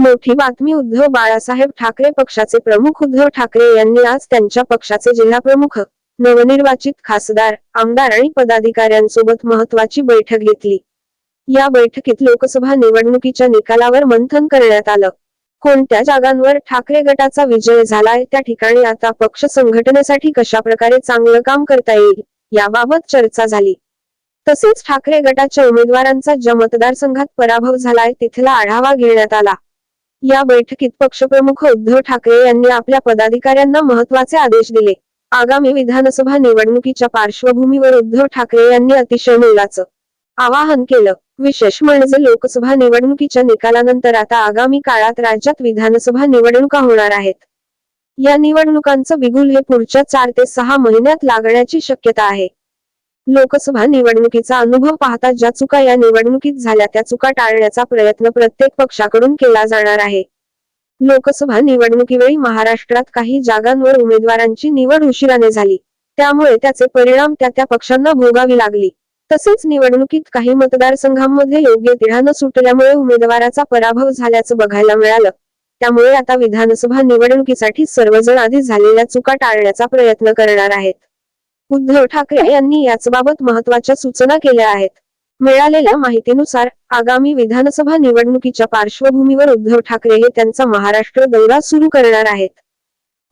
मोठी बातमी उद्धव बाळासाहेब ठाकरे पक्षाचे प्रमुख उद्धव ठाकरे यांनी आज त्यांच्या पक्षाचे जिल्हाप्रमुख नवनिर्वाचित खासदार आमदार आणि पदाधिकाऱ्यांसोबत महत्वाची बैठक घेतली. या बैठकीत लोकसभा निवडणुकीच्या निकालावर मंथन करण्यात आलं. कोणत्या जागांवर ठाकरे गटाचा विजय झालाय त्या ठिकाणी आता पक्ष संघटनेसाठी कशा प्रकारे चांगलं काम करता येईल याबाबत चर्चा झाली. तसेच ठाकरे गटाच्या उमेदवारांचा ज्या मतदारसंघात पराभव झालाय तिथला आढावा घेण्यात आला. या बैठकीत पक्षप्रमुख उद्धव ठाकरे यांनी आपल्या पदाधिकाऱ्यांना महत्त्वाचे आदेश दिले. आगामी विधानसभा निवडणुकीच्या पार्श्वभूमीवर उद्धव ठाकरे यांनी अतिशय मोलाचं आवाहन केलं. विशेष म्हणजे लोकसभा निवडणुकीच्या निकालानंतर आता आगामी काळात राज्यात विधानसभा निवडणुका होणार आहेत. या निवडणुकांचं बिगुल हे पुढच्या चार ते सहा महिन्यात लागण्याची शक्यता आहे. लोकसभा निवडणुकीचा अनुभव पाहता ज्या चुका या निवडणुकीत झाल्या त्या चुका टाळण्याचा प्रयत्न प्रत्येक पक्षाकडून केला जाणार आहे. लोकसभा निवडणुकीवेळी महाराष्ट्रात काही जागांवर उमेदवारांची निवड उशिराने झाली. त्यामुळे त्याचे परिणाम त्या त्या पक्षांना भोगावी लागली. तसेच निवडणुकीत काही मतदारसंघांमध्ये योग्य तिढा सुटल्यामुळे उमेदवाराचा पराभव झाल्याचं बघायला मिळालं. त्यामुळे आता विधानसभा निवडणुकीसाठी सर्वजण आधी झालेल्या चुका टाळण्याचा प्रयत्न करणार आहेत. उद्धव ठाकरे यांनी याचबाबत महत्त्वाच्या सूचना केल्या आहेत. मिळालेल्या माहितीनुसार आगामी विधानसभा निवडणुकीच्या पार्श्वभूमीवर उद्धव ठाकरे हे त्यांचा महाराष्ट्र दौरा सुरू करणार आहेत.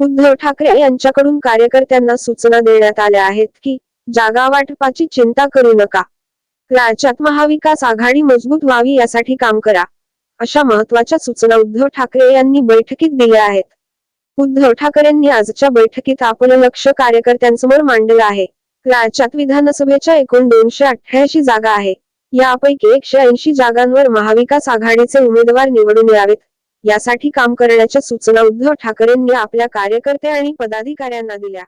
उद्धव ठाकरे यांच्याकडून कार्यकर्त्यांना सूचना देण्यात आल्या आहेत की जागा वाटपाची चिंता करू नका. राज्यात महाविकास आघाडी मजबूत व्हावी यासाठी काम करा. अशा महत्त्वाच्या सूचना उद्धव ठाकरे यांनी बैठकीत दिल्या आहेत. उद्धव ठाकरेंनी आजच्या बैठकीत आपलं लक्ष कार्यकर्त्यांसमोर मांडलं आहे. राज्यात विधानसभेच्या एकूण दोनशे अठ्ठ्याऐंशी जागा आहे. यापैकी एकशे ऐंशी जागांवर महाविकास आघाडीचे उमेदवार निवडून यावेत. यासाठी काम करण्याच्या सूचना उद्धव ठाकरेंनी आपल्या कार्यकर्ते आणि पदाधिकाऱ्यांना दिल्या.